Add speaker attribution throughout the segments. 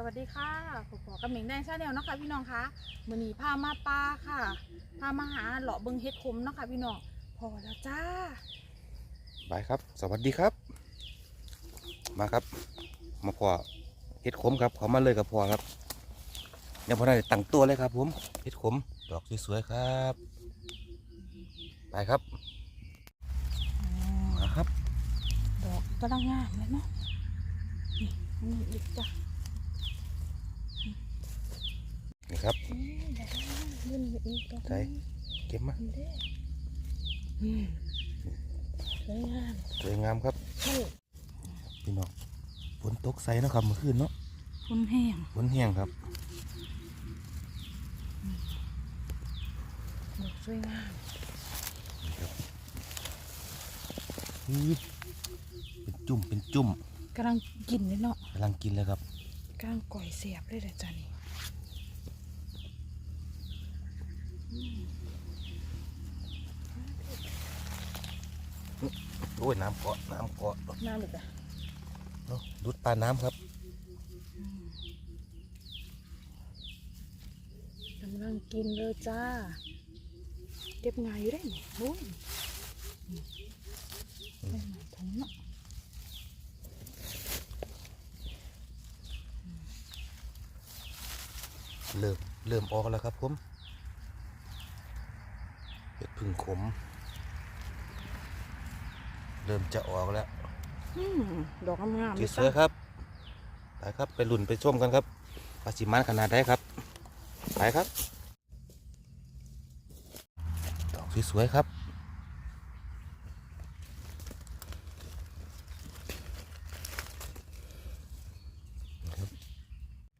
Speaker 1: สวัสดีค่ะผมขอกระเหม่งแดงชาแนลเนาะคะพี่น้องคะมือนี้พามาปลาค่ะพามาหาเลาะเบิงเฮ็ดคมเนาะค่ะพี่น้องพอแล้วจ้า
Speaker 2: บายครับ สวัสดีครับ มาครับ มาพอเห็ดขมครับเขามาเลยกับพอครับยังพอได้ตั้งตัวเลยครับผมเห็ดขมดอกสวยๆครับไปครับมาครับ
Speaker 1: ดอกกำลังงามเลยเนาะนี่อันนี้อีกจ้ะ
Speaker 2: นี่ ครับ
Speaker 1: อืมดอกงามยื่นไปอีกดอก
Speaker 2: ใช่เก็บมา
Speaker 1: อันเด้ออืมสวยงาม
Speaker 2: สวยงามครับ
Speaker 1: ใช่
Speaker 2: พี่น้องฝนตกใส่นาะครับเมื่อคืนเนาะ
Speaker 1: ฝนแห้ง
Speaker 2: ฝนแห้งครับ
Speaker 1: ดอกสวยงาม
Speaker 2: นี่ครับอื้อเป็นจุ่มเป็นจุ่ม
Speaker 1: กำลังกินเลยเนาะ
Speaker 2: กำลังกินเลยครับ
Speaker 1: กำลังก่อยเสียบเลยเด้อจ้ะนี่
Speaker 2: โอ้ยน้ำเกาะน้ำเกาะ
Speaker 1: น่าหลึกอะ
Speaker 2: เนาะดูดปลาน้ำครับ
Speaker 1: กำลังกินเลยจ้า เก็บง่ายอยู่ได้นี่โอ้ยนี่เป็นไหนถุงเนาะ
Speaker 2: เริ่มเริ่มออกแล้วครับผมเห็ด พึ่งขม เริ่มจะออกแล้ว
Speaker 1: อืมดอกงามๆ
Speaker 2: จี
Speaker 1: เลย
Speaker 2: เสือครับไปครับไปลุ่นไปชมกันครับปลาสิมันขนาดได้ครับไปครับ ดอกสวยๆครับครับ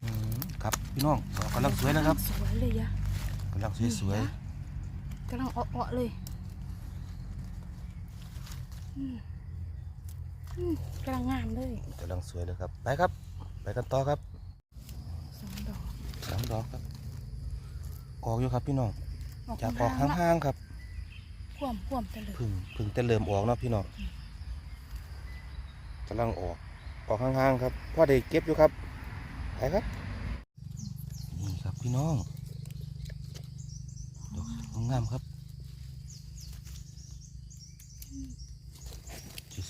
Speaker 2: อืมครับพี่น้องดอกกำลังสวยนะครับ
Speaker 1: สวยเลยยะ
Speaker 2: กำลังสวย
Speaker 1: กำลังอ้อๆเลยอืมอืมกำลังงามเลย
Speaker 2: ๆกำลังสวยเลยครับ ไปครับ ไปกันต่อครับ
Speaker 1: สองดอก
Speaker 2: สามดอกครับ ออกอยู่ครับพี่น้อง
Speaker 1: ออก
Speaker 2: จะออก
Speaker 1: ห่างๆ
Speaker 2: ห่างๆครับ
Speaker 1: คว่ำคว่ำไปเลย
Speaker 2: พึ่งพึ่งแต่เริ่มออกเนาะพี่น้องกำลังออก ออกห่างๆครับพ่อได้เก็บอยู่ครับไปครับ นี่ครับพี่น้องดอก งามๆครับ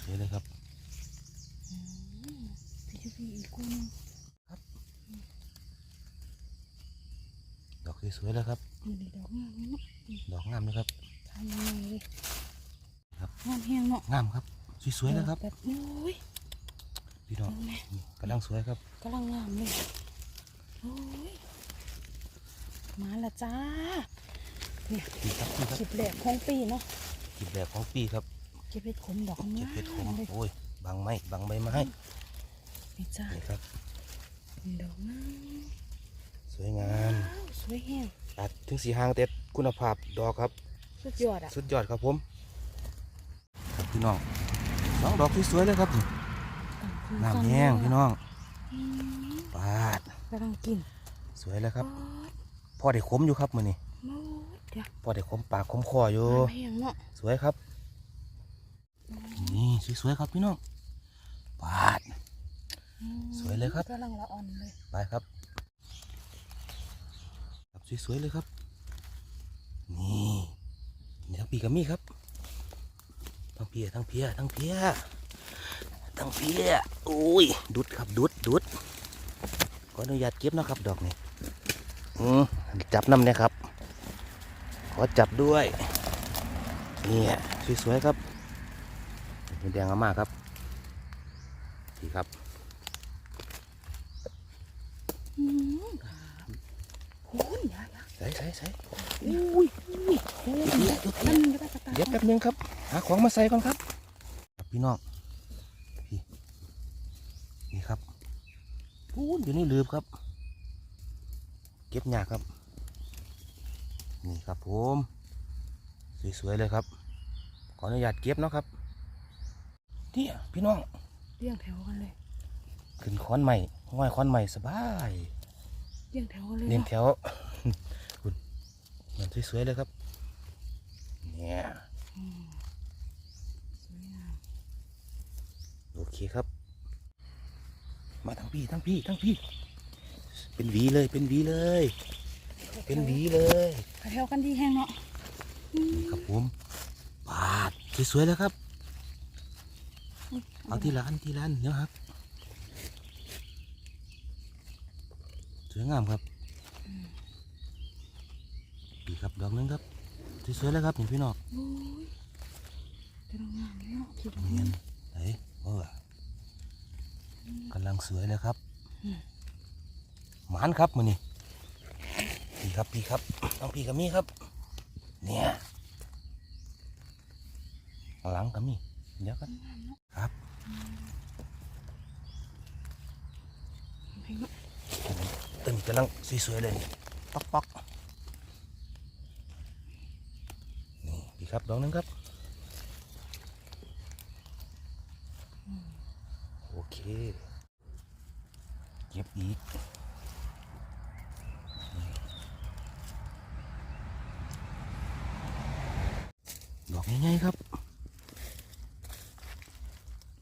Speaker 2: สวยๆเลยครับ
Speaker 1: อืมพี่พี่อีกคู่หนึง
Speaker 2: ดอกสวยๆเลยครับ
Speaker 1: อยู่ในดอกงามเลยเนาะ
Speaker 2: ดอกงามเลยครับ
Speaker 1: ทำยังไงเลย
Speaker 2: ครับ
Speaker 1: งามแห้งเนาะ
Speaker 2: งามครับสวยๆเลยครับ
Speaker 1: แบบโอ้ย
Speaker 2: พี่น้อง
Speaker 1: เห็นไหม
Speaker 2: นี่กำลังสวยครับ
Speaker 1: กำลังงามเลยโอ้ยมาและจ้า เนี่ย
Speaker 2: นี่ครับนี่ครับ
Speaker 1: คลิปแรกของปีเนาะ
Speaker 2: กิบแบบของปีครับ
Speaker 1: เก็บเห็ดขมดอก
Speaker 2: เก็บ
Speaker 1: งาม
Speaker 2: เห็ดขม
Speaker 1: เลย
Speaker 2: โอ้ยบางไม้บางใบไม้
Speaker 1: นี่จ้า
Speaker 2: นี่ครับ
Speaker 1: ดอกงาม
Speaker 2: สวยงาม
Speaker 1: ว้าวสวยแห้ง
Speaker 2: ตัดถึงสีหางเต็ดคุณภาพดอกครับ
Speaker 1: สุดยอดอะ
Speaker 2: สุดยอดครับผม ครับพี่น้องสองดอกที่สวยเลยครับน้ำแห้งพี่น้อง
Speaker 1: อืม
Speaker 2: ปาด
Speaker 1: กำลังกิน
Speaker 2: สวยเลยครับ
Speaker 1: โอ๊ย
Speaker 2: พอได้ขมอยู่ครับมือนี้
Speaker 1: โอ้ยเดี๋ยว
Speaker 2: พอได้ขมปากขมคออยู่
Speaker 1: น้ำแห้งเนาะ
Speaker 2: สวยครับ นี่สวยๆครับพี่น้องปาด
Speaker 1: อืม
Speaker 2: สวยเลยครับ
Speaker 1: กำลังละอ่อนเลย
Speaker 2: ไปครับครับสวยๆเลยครับ นี่นี่ทั้งปีกับมีครับทั้งเพียทั้งเพียทั้งเพียทั้งเพียโอ้ยดุดครับดุดดุดขออนุญาตเก็บนะครับดอกนี้อืมจับน้ำเนี่ยครับข อจับด้วยเนี่ยสวยๆครับเป็นแดงมากๆครับดีครับ
Speaker 1: อืมโอ้ยยายา
Speaker 2: ใส่ใส่ใส่
Speaker 1: อุ้ยอุ้ยโอ้ย
Speaker 2: เดี๋ยวเดี๋ยว
Speaker 1: มันก็ได้กระตาย
Speaker 2: เดี๋ยวแป๊บนึงครับ หาของมาใส่ก่อนครับครับพี่น้องพี่นี่ครับพูนอยู่ในลืบครับ เก็บหยากครับ นี่ครับผมสวยๆเลยครับ ขออนุญาตเก็บเนาะครับเนี่ยพี่น้อง
Speaker 1: เรียงแถวกันเลย
Speaker 2: ขึ้นค้อนใหม่ห้อยค้อนใหม่สบาย
Speaker 1: เรียงแถวกันเลย
Speaker 2: เลี้ยง
Speaker 1: เนาะ
Speaker 2: แถวคุณมันสวยๆเลยครับ เนี่ย
Speaker 1: อืมสวยงาม
Speaker 2: โอเคครับ มาทั้งพี่ทั้งพี่ทั้งพี่ เป็นหวีเลยเป็นหวีเลย เป็นหวีเลย
Speaker 1: กระเทวกันดีแห้งเนาะ
Speaker 2: นี่ครับผมปาดสวยๆแล้วครับ เอาทีละอันทีละอันเดี๋ยวครับสวยงามครับดีครับดอกหนึงครับสวยๆแล้วครับนี่พี่น้อง
Speaker 1: โอ้ยกำลังงามเนาะคิดว่า
Speaker 2: เนียนไหนเออกำลังสวยเลยครับหมานครับมือนี่พี่ ครับพี่ครับน้องพี่กับมี่ครับ เนี่ยข้างหลังกับมี่เดี๋ยวกันครับ
Speaker 1: เนาะ
Speaker 2: ต้นกำลังสวยๆเลยป๊อกป๊อกนี่พี่ครับดอกหนึงครับโอเคเก็บอีก ดอกง่ายๆครับ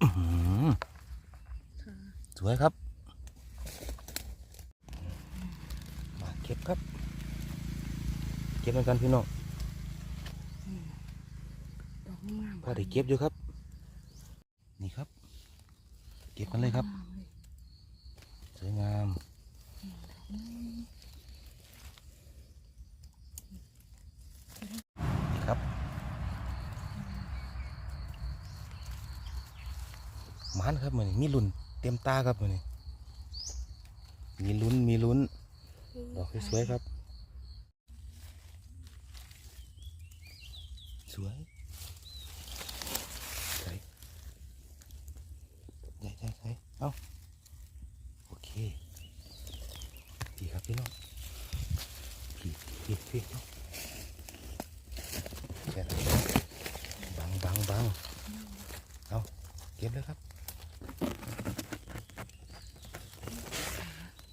Speaker 2: อื้อหือ
Speaker 1: ค่ะ
Speaker 2: สวยครับ มาเก็บครับ เก็บเหมือนกันพี่น้อง
Speaker 1: ดอกงาม
Speaker 2: พอได้เก็บอยู่ครับ นี่ครับ เก็บกันเลยครับ
Speaker 1: งามเลย
Speaker 2: สวยงาม นี่ครับหมานครับมือนี้มีลุ้นเต็มตาครับมือนี้มีลุ้นมีลุ้นดอกสวยๆครับ สวยใส่ใส่ใส่ใส่เอาโอเคพี่ครับพี่น้องพี่พี่พี่น้องแค่นั้นบังบังบังเอาเก็บเลยครับ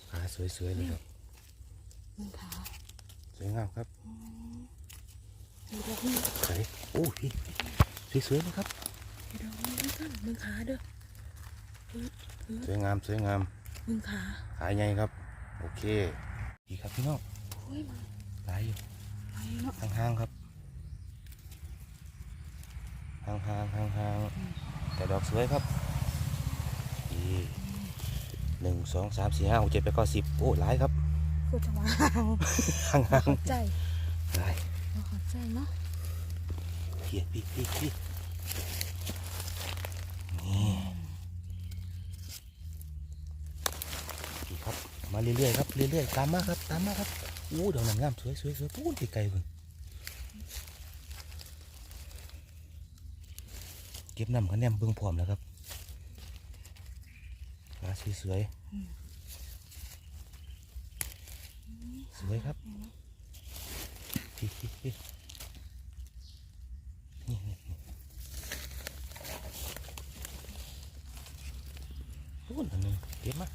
Speaker 2: ขา สวยๆเลยครับ
Speaker 1: มึงขา
Speaker 2: สวยงามครับ
Speaker 1: ดูดอกนี้
Speaker 2: ใส่โอ้พี่พี่สวยๆนะครับ
Speaker 1: ดูดอกนี้ด้วยกันมึงขาเด้อ
Speaker 2: สวยงามสวยงาม
Speaker 1: มึงขา
Speaker 2: หายไงครับ โอเคดีครับพี่น้อง
Speaker 1: โอ้ยมา
Speaker 2: หลายอยู่
Speaker 1: ไปเนาะ
Speaker 2: ห่างๆครับห่างๆห่างๆแต่ดอกสวยครับดี หนึ่งสองสามสี่ห้าหกเจ็ดแปดเก้าสิบโอ้หลายครับ
Speaker 1: คือจะมา
Speaker 2: ห่าง
Speaker 1: เข้าใจ
Speaker 2: ๆหลาย
Speaker 1: เราเข้าใจเนาะ
Speaker 2: พี่พี่พี่พี่นี่พี่ครับมาเรื่อยๆครับเรื่อยๆตามมาครับตามมาครับอู้ดอกนั้นงามสวยสวยสวยพูดไกลๆเพิ่นเก็บน้ำคะแนนเบิ่งพร้อมแล้วครับ มาสวยสวยครับพี่นี่นี่นี่พูดอันหนึงเก็บมา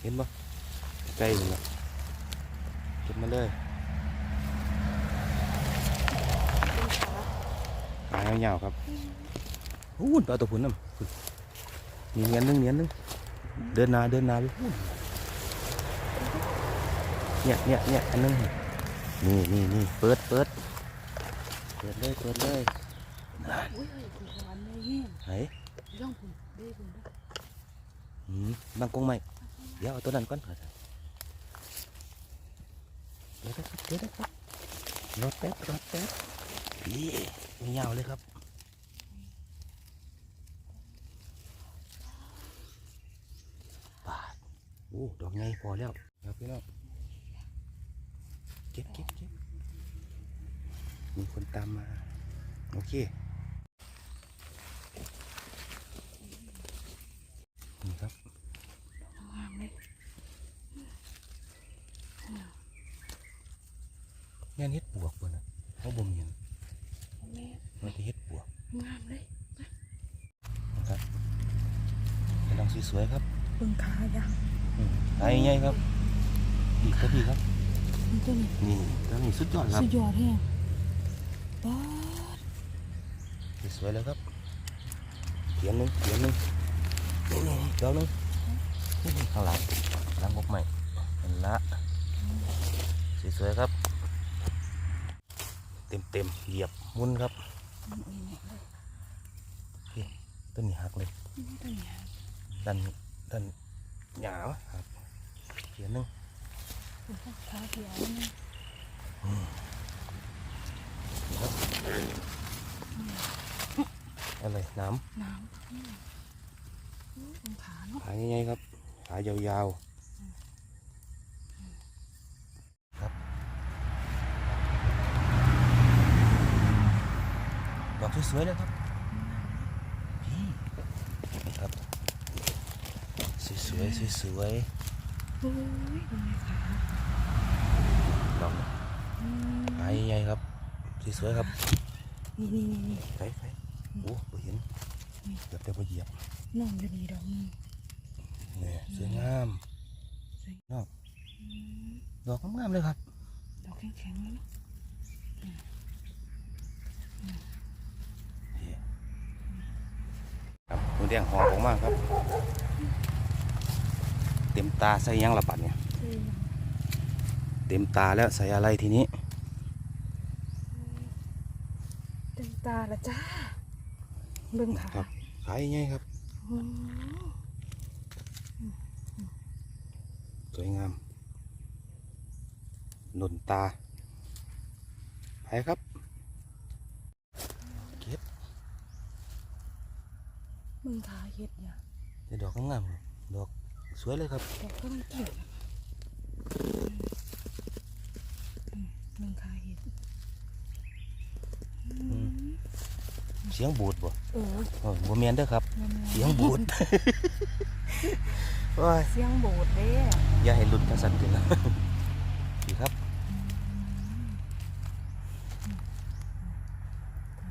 Speaker 2: เห็นปะใกล้อยู่ล้วเก็บมาเลย
Speaker 1: มึงขา
Speaker 2: หางยาวๆครับพูดเอาตัวผุนน้ำ มีเนียนนึงเนียนนึงเดินนาเดินนาไปเนี่ยเนี่ยเนี่ยอันนึงนี่นี่นี่เปิดเปิดเปิดเลยเปิดเลยไหน
Speaker 1: ย่องคุณได้คุณได้
Speaker 2: อืมบางกงไหมเดี๋ยวเอาตัวนั้นก่อนเดี๋ยวได้ครับเดี๋ยวได้ครับรอแป๊บรอแป๊บนี่มียาวเลยครับปาดโอ้ ดอกไงพอแล้วครับพี่น้องเก็บเก็บเก็บมีคนตามมา โอเคนี่ครับ
Speaker 1: งามเลย
Speaker 2: แม่นเฮ็ดปวกบ่นะเขาบ่มีหยัง
Speaker 1: แม่
Speaker 2: มันจะเฮ็ดปวก
Speaker 1: งามเลย
Speaker 2: นะครับกำลังสวยๆครับ
Speaker 1: มึงขายัง
Speaker 2: อืมหายง่ายๆครับ อีกครับพี่ครับ
Speaker 1: มันตัวนี้
Speaker 2: นี่ตัวนี้สุดยอดครับ
Speaker 1: สุดยอดแห้งป๊าด
Speaker 2: สวยๆแล้วครับเขียนหนึงเขียนหนึงนี่นี่ๆเดี๋ยวหนึงนี่ๆข้างหลังล้างบกใหม่เห็นละสวยๆครับ เต็มเต็มๆเหยียบมุนครับนี่ต้นนี้หักเลยดันดัน หยาวครับเขียนหนึง
Speaker 1: ขาเขียว
Speaker 2: อะไรน้
Speaker 1: น้ำตรงขาเนาะำ
Speaker 2: ขาใหญ่ๆครับ ขายาวๆครับดอกสวยๆเลยครับพี่นี่ครับ สวยๆสวย
Speaker 1: โอ้ยตรงนี้ขา
Speaker 2: ๆดอก
Speaker 1: อืม
Speaker 2: ขาใหญ่ๆครับสวยๆครับ
Speaker 1: นี่นี่นี่นี่
Speaker 2: ไปไปโอ้บ่เห็นเกือบได้บ่เหยียบ
Speaker 1: น้องอยู่นี่ดอกนึง
Speaker 2: เนี่ยสวยงาม
Speaker 1: สวย
Speaker 2: นอกดอกงามๆเลยครับ
Speaker 1: ดอกแข็งๆเลยเนาะ
Speaker 2: ครับมือแดงหอมออกมากครับ เต็มตาใส่หยังละปัดเนี่ย
Speaker 1: เท่ยัง
Speaker 2: เต็มตาแล้วใส่อะไรทีนี้
Speaker 1: เต็มตาละจ้าเบิ่งขา
Speaker 2: ครับขายง่ายครับ
Speaker 1: โอ้
Speaker 2: สวยงามหนุนตาไปครับเก็บ
Speaker 1: เบิ่งขาเห็ดเนี่ย
Speaker 2: ได้ดอกงามๆดอก สวยเลยครับ
Speaker 1: ดอกก็ต้องเกี่ยวหนะอืมเบิ่งขาเห็ด
Speaker 2: เสียงบูดบ่โอ้ยบ่แม่นเด้อครับ เสียงบูดโอ้ย
Speaker 1: เสียงโบดเด้
Speaker 2: อย่าให้หลุดกระสันกันนะดีครับ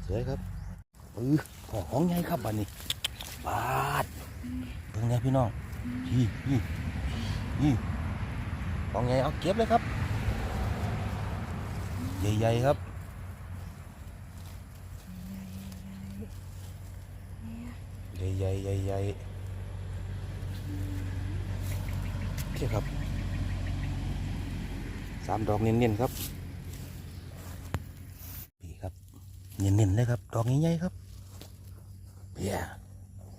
Speaker 2: สวยครับเออของใหญ่ครับบันนี้บาดเบิ่งไงพี่น้อง ยี่ยี่ยี่ของใหญ่เอาเก็บเลยครับ ใหญ่ๆครับใหญ่ๆใหญ่ๆโอเคครับสามดอกเน้นๆครับนี่ครับเน้นๆเลยครับ ดอกใหญ่ๆครับเพีย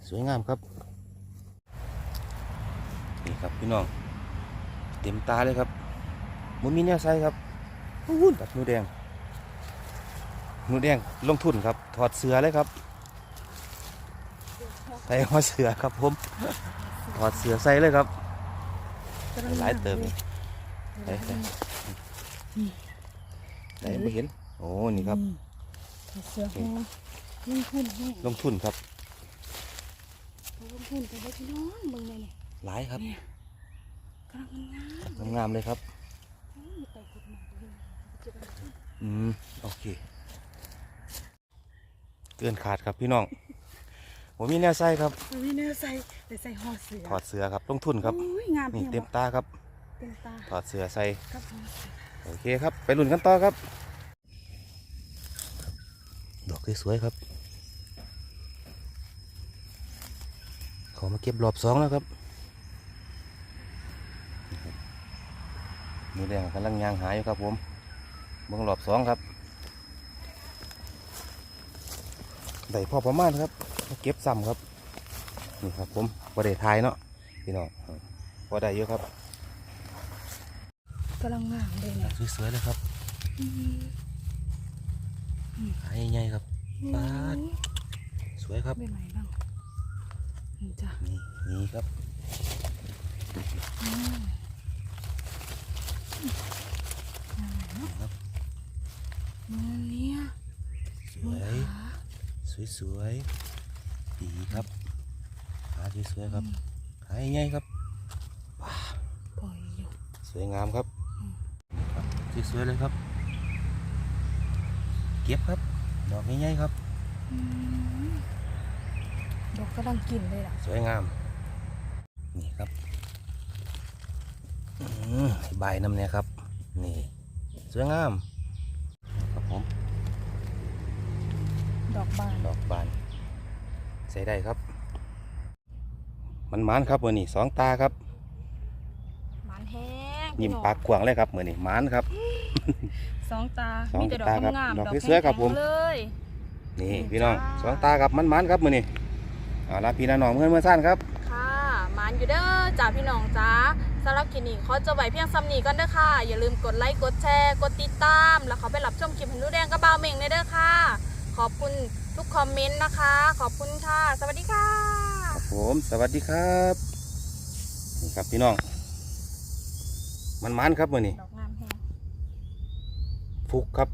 Speaker 2: สวยงามครับ ครับพี่น้อง เต็มตาเลยครับมันมีแนวใส่ครับอู้ตัดหนูแดงหนูแดงลงทุนครับ ถอดเสื้อเลยครับใส่หัวเสือครับผม ถอดเสือใส่เลยครับหลายเติมไปไปไหนไม่เห็น โอ้นี่ครับ
Speaker 1: เสือหอมลงทุนแห้ง
Speaker 2: ลงทุนครับ
Speaker 1: ลงทุนแต่ว่าพี่น้องเบิ่งเลยนี่
Speaker 2: หลายครับ
Speaker 1: กำลังงาม
Speaker 2: งามๆเลยครับ
Speaker 1: โอ้ยไปกดหมากเลยจะไปทุน
Speaker 2: อืมโอเค เกินขาดครับพี่น้องผมมีแนวใส่ครับ
Speaker 1: มันมีเนื้อใส่แต่ใส่ห่อเสือ
Speaker 2: ถอดเสือครับลงทุนครับ
Speaker 1: โอ้ยงาม
Speaker 2: นี่
Speaker 1: พียง
Speaker 2: เต็มตาครับ
Speaker 1: เต็มตา
Speaker 2: ถอดเสือใส่
Speaker 1: กับห่อเสือ
Speaker 2: โอเคครับ ไปลุ้นกันต่อครับ ดอกสวยๆครับขอมาเก็บรอบสองแล้วครับ มือแดงกำลังยางหายอยู่ครับผมเบิ่งรอบสองครับได้พอประมาณครับมาเก็บซ้ำครับ นี่ครับผมพอได้ทายเนาะพี่น้องพอได้เยอะครับ
Speaker 1: กำลังงามเลยเนี่ย
Speaker 2: สวยๆเลยครับ
Speaker 1: อืม
Speaker 2: ขายใหญ่ๆครับปาดสวยครับ
Speaker 1: เป็นไหนบ้างนี่จ้ะ
Speaker 2: นี่นี่ครับ
Speaker 1: อื ม
Speaker 2: ครับ
Speaker 1: มือเนี่ย
Speaker 2: ส
Speaker 1: มื
Speaker 2: ว
Speaker 1: อยขา
Speaker 2: สวยสวยๆดีครับ ขาสวยๆครับ ขายใหญ่ๆครับว้า
Speaker 1: ปล่อยอยู่
Speaker 2: สวยงามครับ
Speaker 1: อืม
Speaker 2: ครับสวยๆเลยครับ เก็บครับ ดอกใหญ่ๆครับ
Speaker 1: อืมดอกกำลังกินเลยล่ะ
Speaker 2: สวยงาม นี่ครับอืม ใบน้ำเนี่ยครับ นี่ สวยงาม ครับผม
Speaker 1: ดอกบาน
Speaker 2: ดอกบาน ใส่ได้ครับ มันมันๆครับวันนี้สองตาครับยิ้มปากกว้างเลยครับมือนี่หมานครับ
Speaker 1: สองตา
Speaker 2: สอง
Speaker 1: มีแต่ดอก
Speaker 2: ตาครับ
Speaker 1: งามๆ
Speaker 2: ดอก
Speaker 1: ดอก
Speaker 2: สวยๆครับผม
Speaker 1: แข็งๆเลย
Speaker 2: นี่
Speaker 1: นี่
Speaker 2: พี่น้อง
Speaker 1: จ้า
Speaker 2: สองตาครับมันหมานครับมือนี่เอาละพี่น้าน้องเพื่อนเมื่อสั้นครับ
Speaker 1: ค่ะมานอยู่เด้อจ้าพี่น้องจ้า สำหรับคลิปนี้ขอจะไว้เพียงซ้ำนี้ก่อนเด้อค่ะ อย่าลืมกดไลค์กดแชร์กดติดตาม แล้วเขาไปรับชมคลิปให้หนูแดงกับบ่าวเม่งในเด้อค่ะ ขอบคุณทุกคอมเมนต์นะคะ ขอบคุณค่ะ สวัสดีค่ะ
Speaker 2: ครับผมสวัสดีครับนี่ครับพี่น้อง มันหมานครับมือนี่
Speaker 1: ดอกงามแฮง
Speaker 2: ฟุกครับ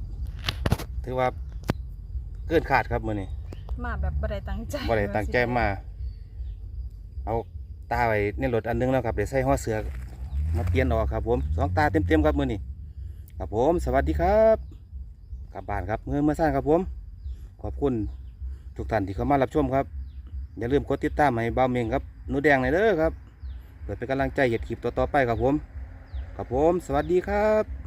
Speaker 2: ถือว่าเกินขาดครับมือนี่
Speaker 1: มาแบบบ่ได้ตั้งใจ
Speaker 2: บ่ได้ตั้งใจมา เอาตาไว้ในรถอันนึงแล้วครับเดี๋ยวใส่ห่อเสือ มาเปลี่ยนออกครับผมสองตาเต็มๆครับมือนี่ครับผมสวัสดีครับกลับบ้านครับเงินเมื่อสั้นครับผม ขอบคุณทุกท่านที่เข้ามารับชมครับ อย่าลืมกดติดตามให้เบาเมงครับหนูแดงหน่อยเด้อครับเพื่อเป็นกำลังใจเหยียดคลิปต่อๆไปครับผมครับผม สวัสดีครับ